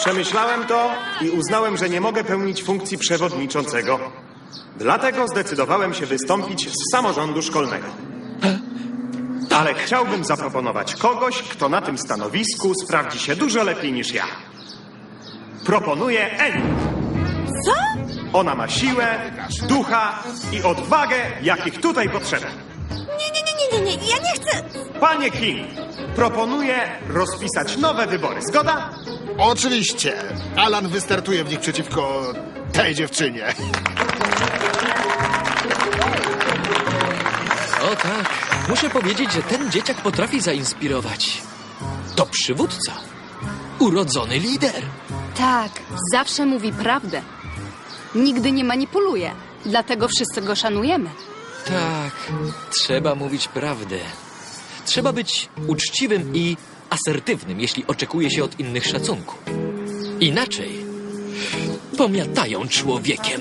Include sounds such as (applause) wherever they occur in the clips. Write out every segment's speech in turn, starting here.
Przemyślałem to i uznałem, że nie mogę pełnić funkcji przewodniczącego. Dlatego zdecydowałem się wystąpić z samorządu szkolnego. Ale chciałbym zaproponować kogoś, kto na tym stanowisku sprawdzi się dużo lepiej niż ja. Proponuję Eni. Co? Ona ma siłę, ducha i odwagę, jakich tutaj potrzeba. Nie, nie, nie, nie, nie, nie, ja nie chcę. Panie King, proponuję rozpisać nowe wybory. Zgoda? Oczywiście. Alan wystartuje w nich przeciwko tej dziewczynie. O tak, muszę powiedzieć, że ten dzieciak potrafi zainspirować. To przywódca. Urodzony lider. Tak, zawsze mówi prawdę. Nigdy nie manipuluje, dlatego wszyscy go szanujemy. Tak, trzeba mówić prawdę. Trzeba być uczciwym i asertywnym, jeśli oczekuje się od innych szacunku. Inaczej pomiatają człowiekiem.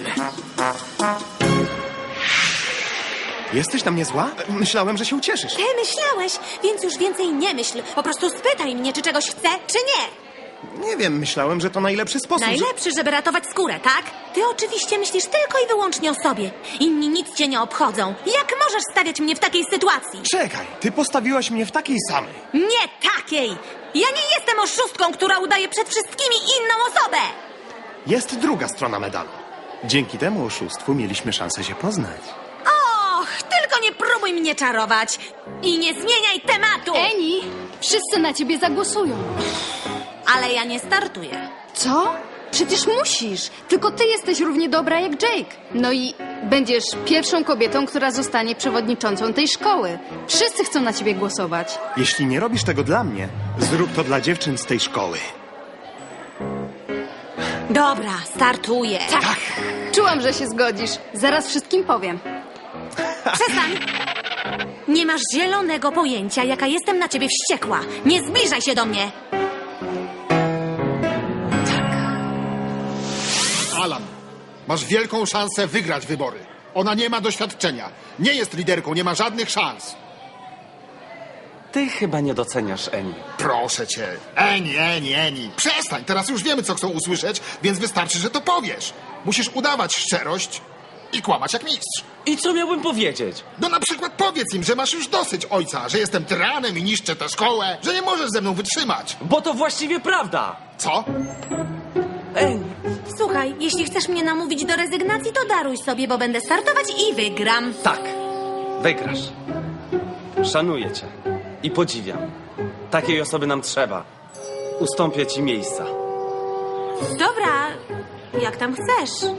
Jesteś na mnie zła? Myślałem, że się ucieszysz. Ty myślałeś, więc już więcej nie myśl. Po prostu spytaj mnie, czy czegoś chcę, czy nie. Nie wiem, myślałem, że to najlepszy sposób. że- Najlepszy, żeby ratować skórę, tak? Ty oczywiście myślisz tylko i wyłącznie o sobie. Inni nic cię nie obchodzą. Jak możesz stawiać mnie w takiej sytuacji? Czekaj, ty postawiłaś mnie w takiej samej. Nie takiej! Ja nie jestem oszustką, która udaje przed wszystkimi inną osobę! Jest druga strona medalu. Dzięki temu oszustwu mieliśmy szansę się poznać. Och, tylko nie próbuj mnie czarować! I nie zmieniaj tematu! Eni, wszyscy na ciebie zagłosują. Ale ja nie startuję. Co? Przecież musisz. Tylko ty jesteś równie dobra jak Jake. No i będziesz pierwszą kobietą, która zostanie przewodniczącą tej szkoły. Wszyscy chcą na ciebie głosować. Jeśli nie robisz tego dla mnie, zrób to dla dziewczyn z tej szkoły. Dobra, startuję. Tak. Czułam, że się zgodzisz. Zaraz wszystkim powiem. (laughs) Przestań! Nie masz zielonego pojęcia, jaka jestem na ciebie wściekła. Nie zbliżaj się do mnie! Masz wielką szansę wygrać wybory. Ona nie ma doświadczenia. Nie jest liderką, nie ma żadnych szans. Ty chyba nie doceniasz Eni. Proszę cię. Eni, Eni, Eni. Przestań, teraz już wiemy, co chcą usłyszeć, więc wystarczy, że to powiesz. Musisz udawać szczerość i kłamać jak mistrz. I co miałbym powiedzieć? No na przykład powiedz im, że masz już dosyć ojca, że jestem tyranem i niszczę tę szkołę, że nie możesz ze mną wytrzymać. Bo to właściwie prawda! Co? Eni, Słuchaj, jeśli chcesz mnie namówić do rezygnacji, to daruj sobie, bo będę startować i wygram. tak. Wygrasz. Szanuję cię. I podziwiam. Takiej osoby nam trzeba. Ustąpię ci miejsca. Dobra, jak tam chcesz.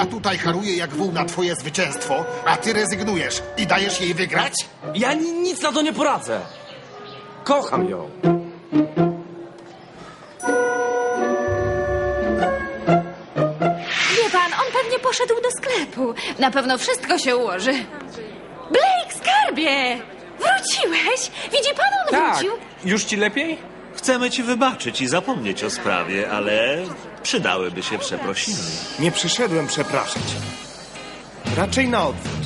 Ja tutaj haruję jak wół na twoje zwycięstwo, a ty rezygnujesz i dajesz jej wygrać? Ja ni- nic na to nie poradzę. Kocham ją. Wie pan, on pewnie poszedł do sklepu. Na pewno wszystko się ułoży. Blake, skarbie! Wróciłeś? Widzi pan, on Tak, wrócił? już ci lepiej? Chcemy ci wybaczyć i zapomnieć o sprawie, ale przydałyby się przeprosiny. Nie przyszedłem przepraszać. Raczej na odwrót.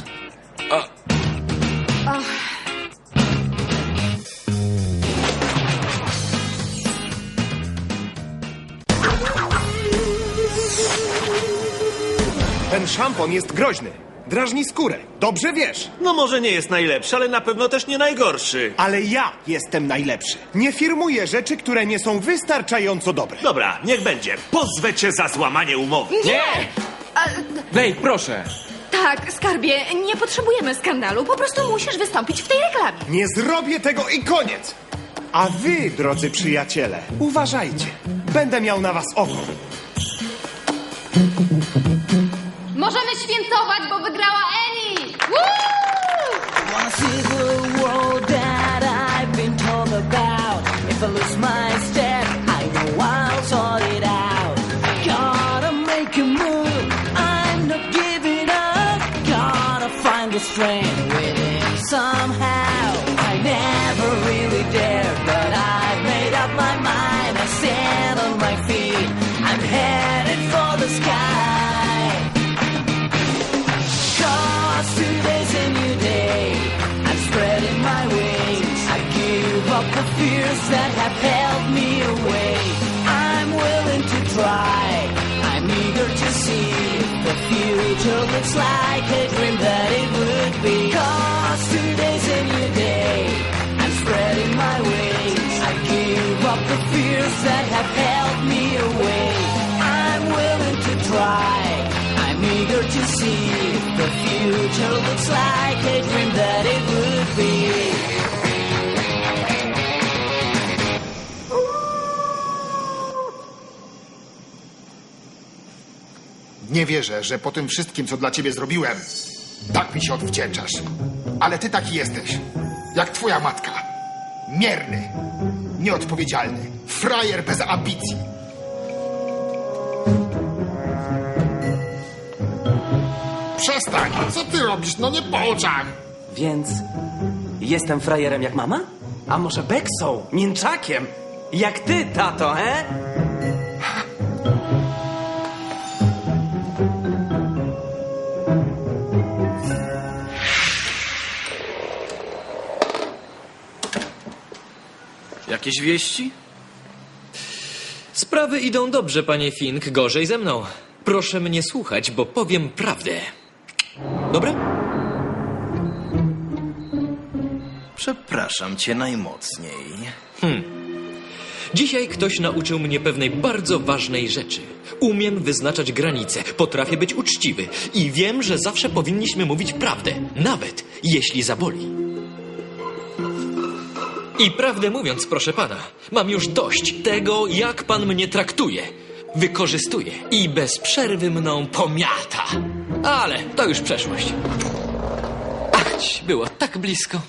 Ten szampon jest groźny. Drażni skórę. Dobrze wiesz. No może nie jest najlepszy, ale na pewno też nie najgorszy. Ale ja jestem najlepszy. Nie firmuję rzeczy, które nie są wystarczająco dobre. Dobra, niech będzie. Pozwę cię za złamanie umowy. Nie! Wej, proszę. Tak, skarbie, nie potrzebujemy skandalu. Po prostu musisz wystąpić w tej reklamie. Nie zrobię tego i koniec! A wy, drodzy przyjaciele, uważajcie. Będę miał na was oko. Możemy świętować, bo wygrała Eni! Woo! Wanna see fears that have held me away. I'm willing to try. I'm eager to see the future looks like a dream that it would be. Cause today's a new day. I'm spreading my wings. I give up the fears that have held me away. I'm willing to try. I'm eager to see the future looks like a dream that it Nie wierzę, że po tym wszystkim, co dla ciebie zrobiłem, tak mi się odwdzięczasz. Ale ty taki jesteś. Jak twoja matka. Mierny, nieodpowiedzialny, frajer bez ambicji. Przestań! Co ty robisz? No nie po oczach! Więc jestem frajerem jak mama? A może beksą, mięczakiem? Jak ty, tato, he? Jakieś wieści? Sprawy idą dobrze, panie Fink, gorzej ze mną. Proszę mnie słuchać, bo powiem prawdę. Dobra? Przepraszam cię najmocniej. Dzisiaj ktoś nauczył mnie pewnej bardzo ważnej rzeczy. Umiem wyznaczać granice, potrafię być uczciwy i wiem, że zawsze powinniśmy mówić prawdę, nawet jeśli zaboli. I prawdę mówiąc, proszę pana, mam już dość tego, jak pan mnie traktuje. Wykorzystuje i bez przerwy mną pomiata. Ale to już przeszłość. Ach, było tak blisko.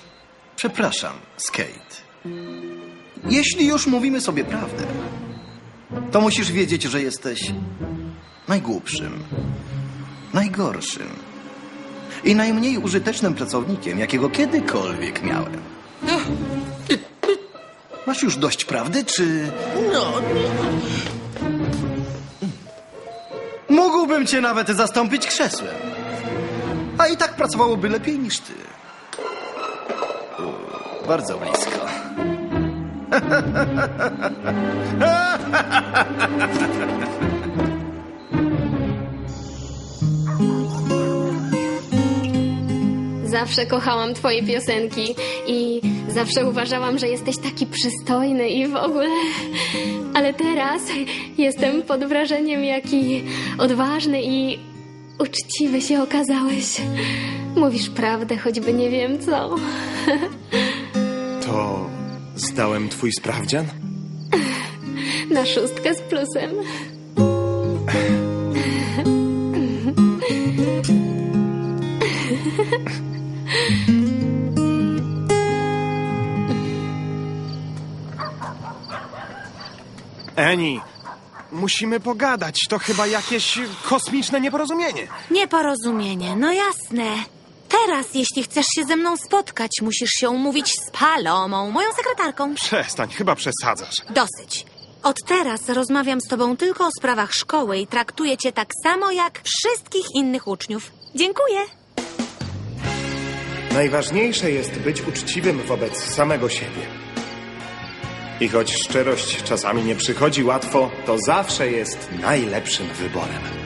Przepraszam, Skate. Jeśli już mówimy sobie prawdę, to musisz wiedzieć, że jesteś najgłupszym, najgorszym i najmniej użytecznym pracownikiem, jakiego kiedykolwiek miałem. Masz już dość prawdy, czy... No... Mógłbym cię nawet zastąpić krzesłem. A i tak pracowałoby lepiej niż ty. U, Bardzo blisko. Zawsze kochałam twoje piosenki i zawsze uważałam, że jesteś taki przystojny i w ogóle. Ale teraz jestem pod wrażeniem, jaki odważny i uczciwy się okazałeś. Mówisz prawdę, choćby nie wiem co. To zdałem twój sprawdzian? Na szóstkę z plusem. (laughs) Eni, musimy pogadać. To chyba jakieś kosmiczne nieporozumienie. Nieporozumienie, no jasne. Teraz, jeśli chcesz się ze mną spotkać, musisz się umówić z Palomą, moją sekretarką. Przestań, chyba przesadzasz. Dosyć. Od teraz rozmawiam z tobą tylko o sprawach szkoły i traktuję cię tak samo jak wszystkich innych uczniów. Dziękuję. Najważniejsze jest być uczciwym wobec samego siebie. I choć szczerość czasami nie przychodzi łatwo, to zawsze jest najlepszym wyborem.